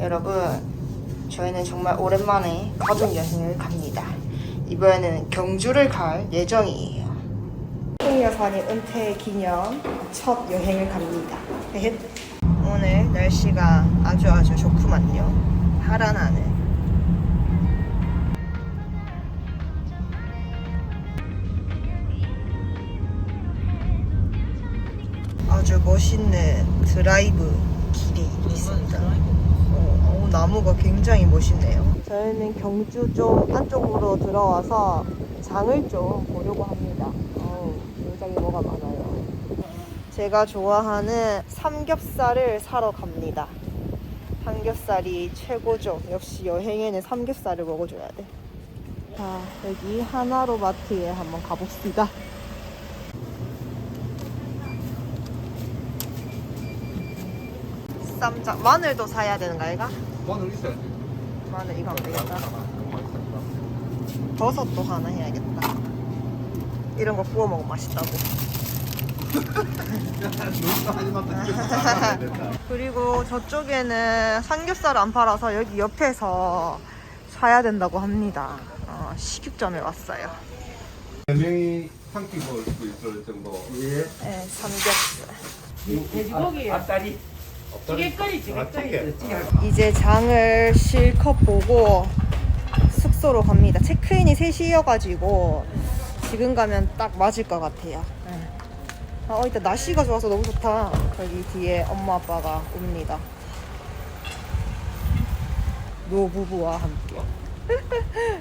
여러분, 저희는 정말 오랜만에 가족 여행을 갑니다. 이번에는 경주를 갈 예정이에요. 홍여사님 은퇴 기념 첫 여행을 갑니다. 오늘 날씨가 아주 아주 좋구만요. 파란 하늘. 아주 멋있는 드라이브 길이 있습니다. 나무가 굉장히 멋있네요. 저희는 경주 좀 안쪽으로 들어와서 장을 좀 보려고 합니다. 어, 굉장히 뭐가 많아요. 제가 좋아하는 삼겹살을 사러 갑니다. 삼겹살이 최고죠. 역시 여행에는 삼겹살을 먹어줘야 돼. 자, 여기 하나로 마트에 한번 가봅시다. 쌈장 마늘도 사야 되는 거 아이가? 마늘 있어야지. 마늘 이거 하면 되겠다. 버섯도 하나 해야겠다. 이런 거 구워 먹으면 맛있다고. 그리고 저쪽에는 삼겹살을 안 팔아서 여기 옆에서 사야 된다고 합니다. 어, 식육점에 왔어요. 몇 명이 수 있을 정도. 예. 네, 삼겹살. 돼지고기 앞다리. 찌개거리 아, 찌개. 이제 장을 실컷 보고 숙소로 갑니다. 체크인이 3시여가지고 지금 가면 딱 맞을 것 같아요. 네. 아, 어, 일단 날씨가 좋아서 너무 좋다. 저기 뒤에 엄마 아빠가 옵니다. 노부부와 함께.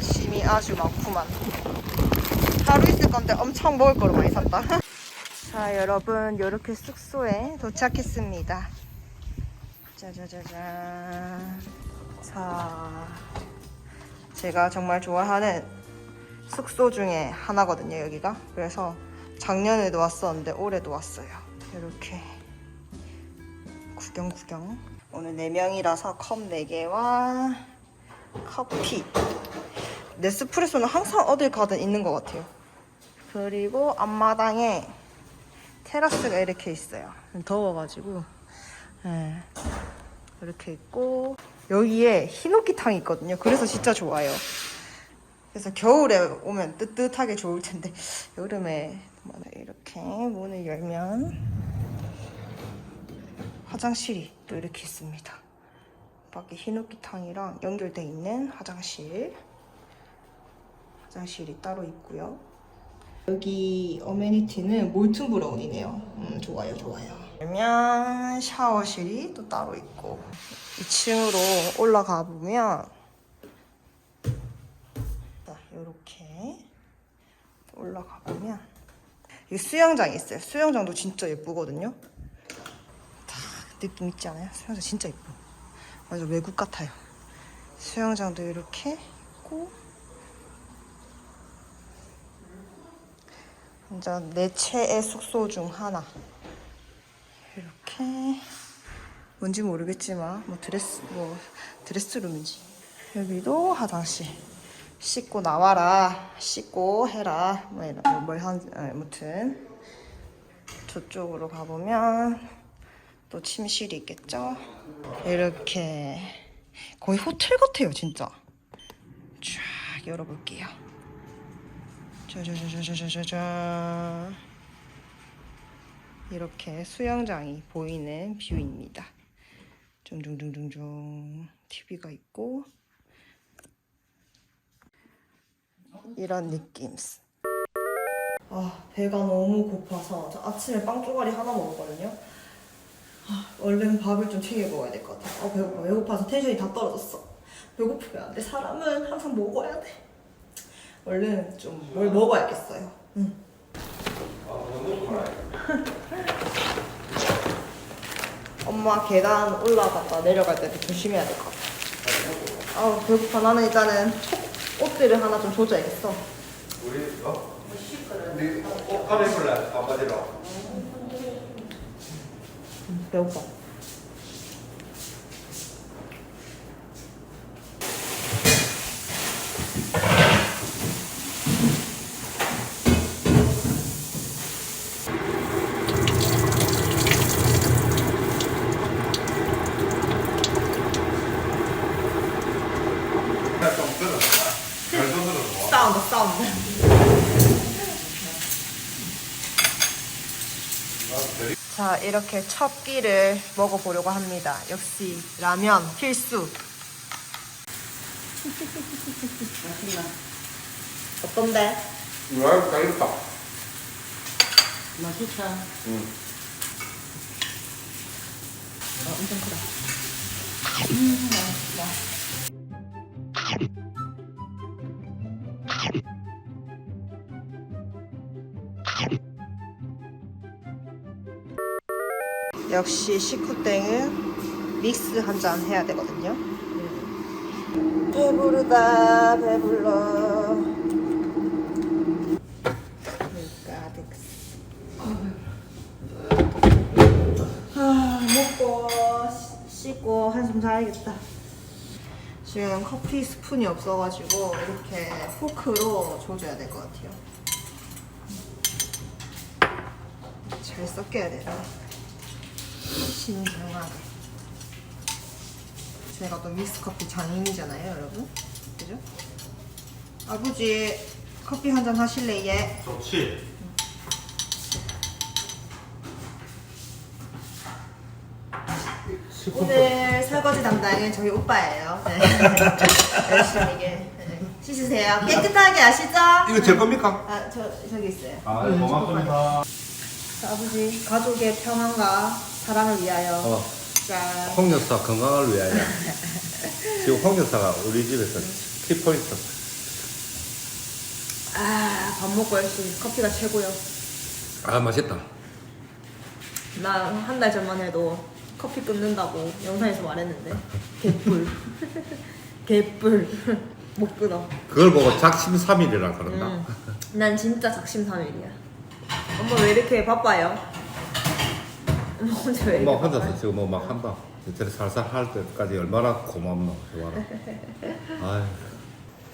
짐이 아주 많구만. 하루 있을 건데 엄청 먹을 거로 많이 샀다. 자, 여러분, 이렇게 숙소에 도착했습니다. 짜자자잔. 자, 제가 정말 좋아하는 숙소 중에 하나거든요, 여기가. 그래서 작년에도 왔었는데 올해도 왔어요. 이렇게 구경 구경. 오늘 4명이라서 컵 4개와 커피. 네스프레소는 항상 어딜 가든 있는 것 같아요. 그리고 앞마당에 테라스가 이렇게 있어요. 더워가지고. 네. 이렇게 있고 여기에 히노키탕이 있거든요. 그래서 진짜 좋아요. 그래서 겨울에 오면 뜨뜻하게 좋을 텐데 여름에 이렇게 문을 열면 화장실이 또 이렇게 있습니다. 밖에 히노키탕이랑 연결돼 있는 화장실 화장실이 따로 있고요. 여기 어메니티는 몰튼 브라운이네요. 음, 좋아요, 좋아요. 그러면 샤워실이 또 따로 있고 2층으로 올라가 보면 자, 이렇게 올라가 보면 이 수영장이 있어요. 수영장도 진짜 예쁘거든요. 다 느낌 있지 않아요? 수영장 진짜 예뻐. 완전 외국 같아요. 수영장도 이렇게 있고 완전 내 최애 숙소 중 하나. 이렇게. 뭔지 모르겠지만 뭐 드레스 뭐 드레스룸인지. 여기도 화장실. 씻고 나와라. 씻고 해라. 뭐 이런 뭘 한 아무튼. 저쪽으로 가보면 또 침실이 있겠죠? 이렇게. 거의 호텔 같아요 진짜. 쫙 열어볼게요 짜자자자자자자 이렇게 수영장이 보이는 뷰입니다. 둥둥둥둥둥 TV가 있고 이런 느낌. 아 배가 너무 고파서 저 아침에 빵 쪼가리 하나 먹었거든요. 아, 얼른 밥을 좀 챙겨 먹어야 될 것 같아요. 아 배고파 배고파서 텐션이 다 떨어졌어. 배고프면 안 돼. 사람은 항상 먹어야 돼. 얼른 좀뭘 먹어야겠어요. 응. 엄마 계단 올라갔다 내려갈 때도 조심해야 될 것 같아. 아우 배고파. 나는 일단은 옷들을 하나 좀 조져야겠어. 우리 어? 네, 어, 볼래? 아빠지로. 배고파. 사운드 사운드. 자 이렇게 첫 끼를 먹어보려고 합니다. 역시 라면 필수. 맛있나? 어떤데? 이거 잘했다. 맛있다. 응. 어, 엄청 크다. 역시 식후땡은 믹스 한 잔 해야 되거든요. 배부르다 배불러. 가득. 아, 먹고 씻- 씻고 한숨 자야겠다. 지금 커피 스푼이 없어가지고 이렇게 포크로 줘줘야 될 것 같아요. 잘 섞여야 되네. 신중하게. 제가 또 믹스 커피 장인이잖아요, 여러분. 그죠? 아버지 커피 한 잔 하실래 얘? 좋지. 오늘 설거지 담당은 저희 오빠예요. 네. 열심히 이게 네. 씻으세요. 깨끗하게 아시죠? 이거 제 겁니까? 아, 저 저기 있어요. 아, 고맙습니다. 자, 아버지 가족의 평안과 사랑을 위하여. 어, 자, 홍 여사 건강을 위하여. 지금 홍 여사가 우리 집에서 키포인트. 아, 밥 먹고 열심히 커피가 최고요. 아, 맛있다. 나 한 달 전만 해도 커피 끊는다고 영상에서 말했는데 개뿔, 개뿔 못 끊어. 그걸 보고 작심삼일이라 그런다. 음, 난 진짜 작심삼일이야. 엄마 왜 이렇게 바빠요? 엄마 혼자 왜 이렇게 엄마 혼자서? 지금 뭐 막 한다. 이렇게 살살 할 때까지 얼마나 고맙노, 좋아라.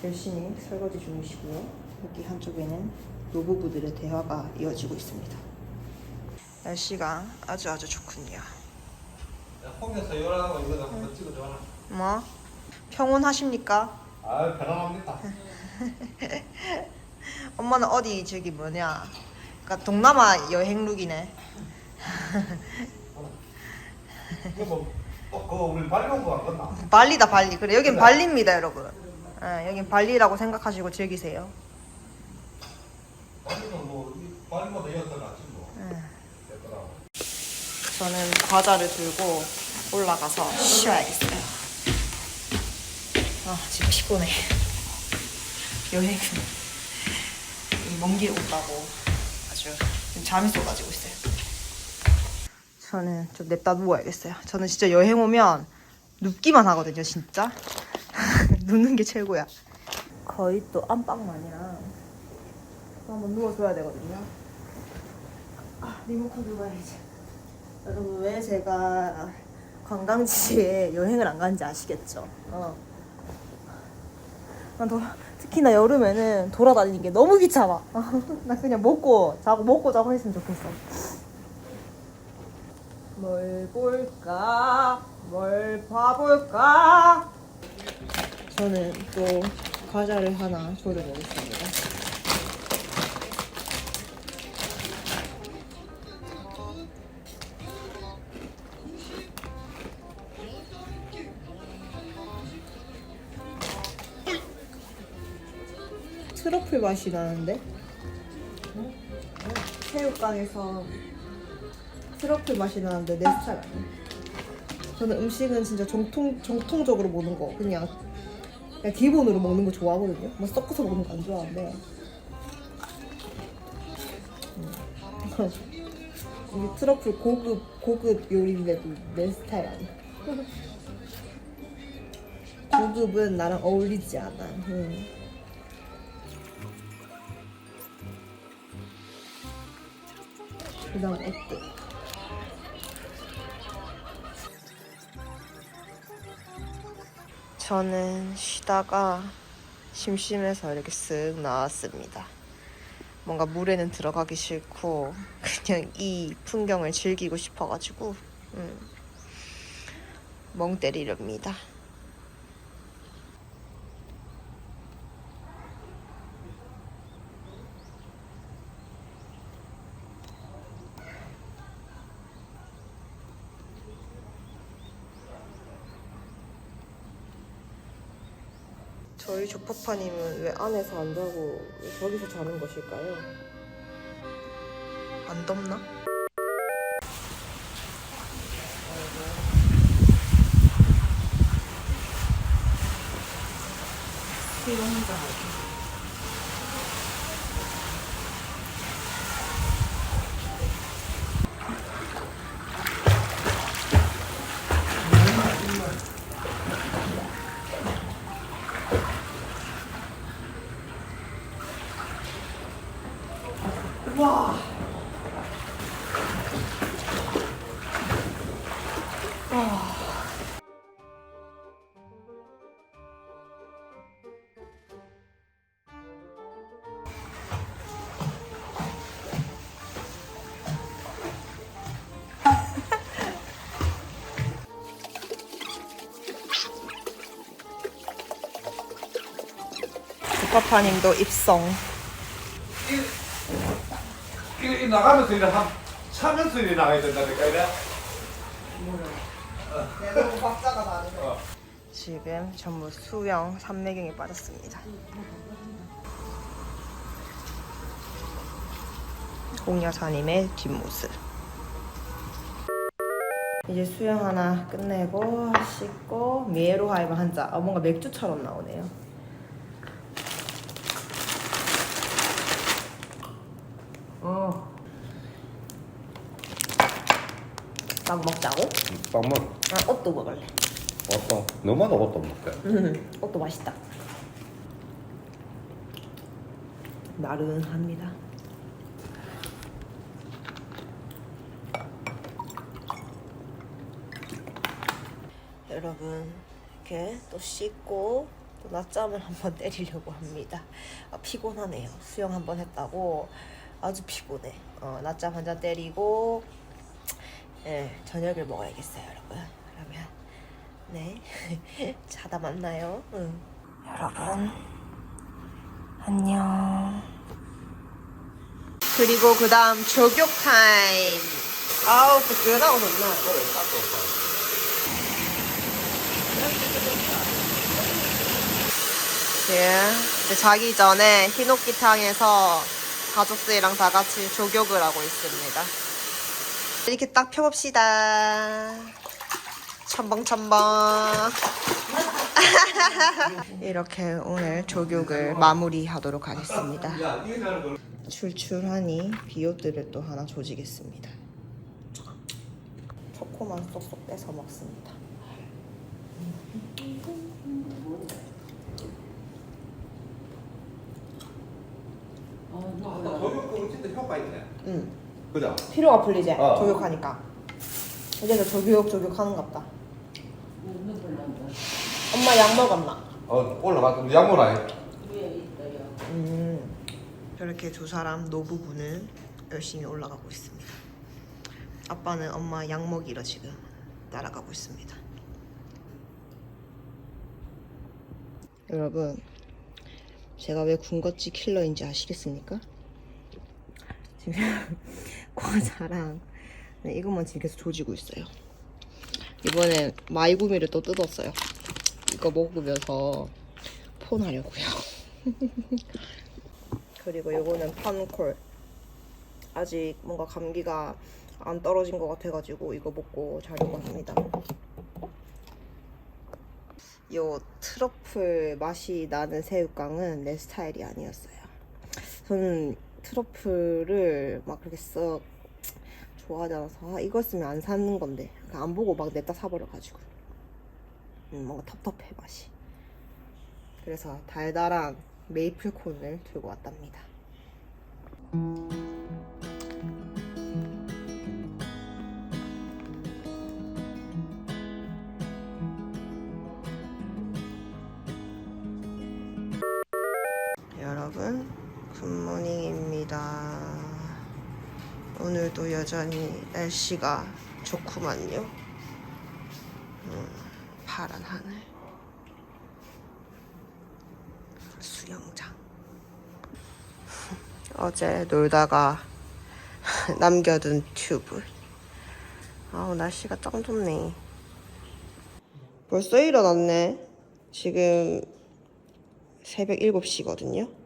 열심히 설거지 중이시고요. 여기 한쪽에는 노부부들의 대화가 이어지고 있습니다. 날씨가 아주 아주 좋군요. 홍 여사 요라고 이거 한번 찍어줘라. 뭐 평온하십니까? 아, 편안합니다. 엄마는 어디 저기 뭐냐? 그러니까 동남아 여행 룩이네. 이거 뭐, 어, 그거 우리 발리 온거 안 건나? 발리다 발리. 그래 여긴 발리입니다, 여러분. 예, 여긴 발리라고 생각하시고 즐기세요. 발리는 뭐, 이 발리보다 여기가 낫지 뭐. 예쁘다고. 저는 과자를 들고 올라가서 쉬어야겠어요. 아, 지금 피곤해. 여행은 먼길 온다고 아주 지금 잠이 쏟아지고 있어요. 저는 좀 냅다 누워야겠어요. 저는 진짜 여행 오면 눕기만 하거든요, 진짜. 눕는 게 최고야. 거의 또 안방만이랑 또 한번 누워줘야 되거든요. 아, 리모컨 눌러야지. 여러분 왜 제가 관광지에 여행을 안 가는지 아시겠죠? 어. 난 도, 특히나 여름에는 돌아다니는 게 너무 귀찮아. 나 그냥 먹고 자고 먹고 자고 했으면 좋겠어. 뭘 볼까? 뭘 봐볼까? 저는 또 과자를 하나 조려보겠습니다. 트러플 맛이 나는데? 새우깡에서 트러플 맛이 나는데 내 스타일 아니야. 저는 음식은 진짜 정통, 정통적으로 먹는 거 그냥, 그냥 기본으로 먹는 거 좋아하거든요. 뭐 섞어서 먹는 거 안 좋아하는데 음. 이게 트러플 고급 고급 요리인데도 내 스타일 아니야. 고급은 나랑 어울리지 않아. 음. 그다음 액들. 저는 쉬다가 심심해서 이렇게 쓱 나왔습니다. 뭔가 물에는 들어가기 싫고 그냥 이 풍경을 즐기고 싶어가지고 음, 멍 때리렵니다. 저희 조파파님은 왜 안에서 안 자고 왜 저기서 자는 것일까요? 안 덥나? 조파파님도 입성. 이거 이 나가면서 이래 한 차면서 이래 나가야 된다니까 이래. 내가 박자가 다르네. 어. 지금 전부 수영 삼매경에 빠졌습니다. 공여사님의 뒷모습. 이제 수영 하나 끝내고 씻고 미에로 하이브 한 잔. 아, 뭔가 맥주처럼 나오네요. 막 먹자고? 빵만 아, 옷도 먹을래. 왔다. 너만 먹었다 먹게. 음, 옷도 맛있다. 나른합니다. 여러분 이렇게 또 씻고 또 낮잠을 한번 때리려고 합니다. 아, 피곤하네요. 수영 한번 했다고 아주 피곤해. 어, 낮잠 한 잔 때리고 예, 저녁을 먹어야겠어요, 여러분. 그러면 네. 자다 만나요. 응. 여러분. 안녕. 그리고 그 다음 조교 타임. 아우, 뜨끈하고 좋나? 예. 이제 자기 전에 흰옥기탕에서 가족들이랑 다 같이 조교를 하고 있습니다. 이렇게 딱 펴봅시다. 첨벙첨벙. 이렇게 오늘 조교를 마무리하도록 하겠습니다. 출출하니 비옷들을 또 하나 조지겠습니다. 초코만 쏙쏙 빼서 먹습니다. 아, 저격 그거 진짜 효과 있네. 응. 그죠? 피로가 풀리지? 어. 조교하니까. 이제서 조교육 조교하는갑다. 엄마 약 먹었나? 어 올라갔다. 양모라. 음. 저렇게 두 사람 노부부는 열심히 올라가고 있습니다. 아빠는 엄마 약 먹이러 지금 따라가고 있습니다. 여러분, 제가 왜 군것질 킬러인지 아시겠습니까? 지금 과자랑 네, 이것만 지금 계속 조지고 있어요. 이번엔 마이구미를 또 뜯었어요. 이거 먹으면서 폰 하려고요. 그리고 요거는 판콜. 아직 뭔가 감기가 안 떨어진 것 같아가지고 이거 먹고 자려고 합니다. 요 트러플 맛이 나는 새우깡은 내 스타일이 아니었어요. 저는 트러플을 막 그렇게 썩 좋아하지 않아서 아, 이거 쓰면 안 사는 건데 안 보고 막 냈다 사버려가지고 음, 뭔가 텁텁해 맛이. 그래서 달달한 메이플 콘을 들고 왔답니다. 여러분, 굿모닝입니다. 오늘도 여전히 날씨가 좋구만요. 음, 파란 하늘. 수영장. 어제 놀다가 남겨둔 튜브. 아우 날씨가 짱 좋네. 벌써 일어났네. 지금 새벽 7시거든요.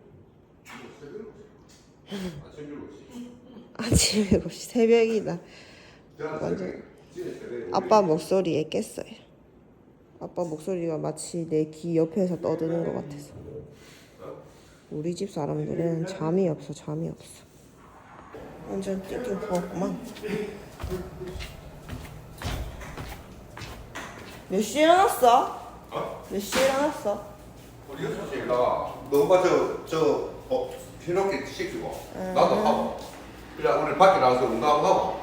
아침 7시 새벽이다. 완전 아빠 목소리에 깼어요. 아빠 목소리가 마치 내 귀 옆에서 떠드는 것 같아서. 우리 집 사람들은 잠이 없어, 잠이 없어. 완전 띵띵 부었구만. 몇 시에 일어났어? 몇 시에 일어났어? 우리 여섯 시에 일어나. 너 엄마 저, 저, 어, 해놓게 시키고. 나도 하고. 그래, 오늘 밖에 나가서 운동하고.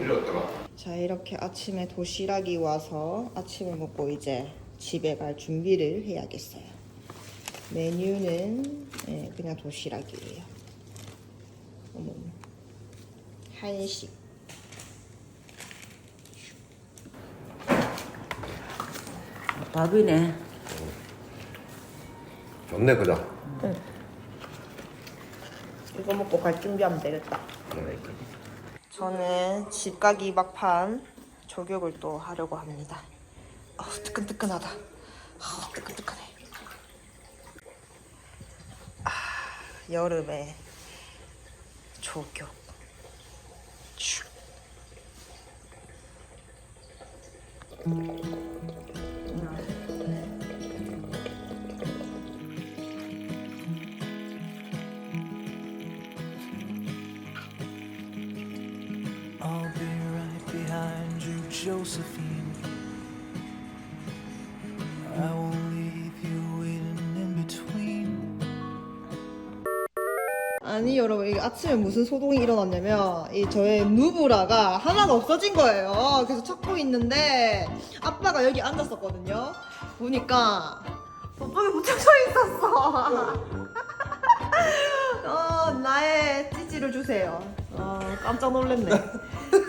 이랬더라. 자 이렇게 아침에 도시락이 와서 아침을 먹고 이제 집에 갈 준비를 해야겠어요. 메뉴는 예, 그냥 도시락이에요. 어머 한식. 밥이네. 좋네, 그죠? 이거 먹고 갈 준비하면 되겠다. 저는 집 가기 막판 조격을 또 하려고 합니다. 아 뜨끈뜨끈하다. 아 뜨끈뜨끈해. 아 여름에 조격. 슉. 아니 여러분 이 아침에 무슨 소동이 일어났냐면 이 저의 누브라가 하나가 없어진 거예요. 그래서 찾고 있는데 아빠가 여기 앉았었거든요. 보니까 저쪽에 붙여져 있었어. 어 나의 찌찌를 주세요. 어 깜짝 놀랐네.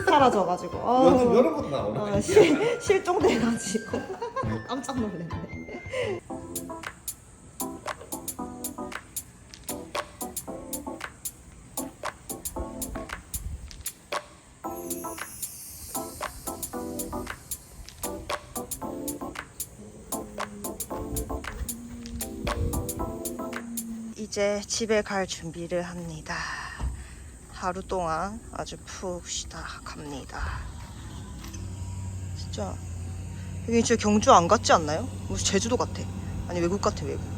사라져가지고. 어, 요즘 여러 번 나오네. 어, 실, 실종돼가지고 깜짝 놀랐네. 이제 집에 갈 준비를 합니다. 하루 동안 아주 푹 쉬다 갑니다. 진짜 여기 진짜 경주 안 같지 않나요? 무슨 제주도 같아. 아니 외국 같아 외국.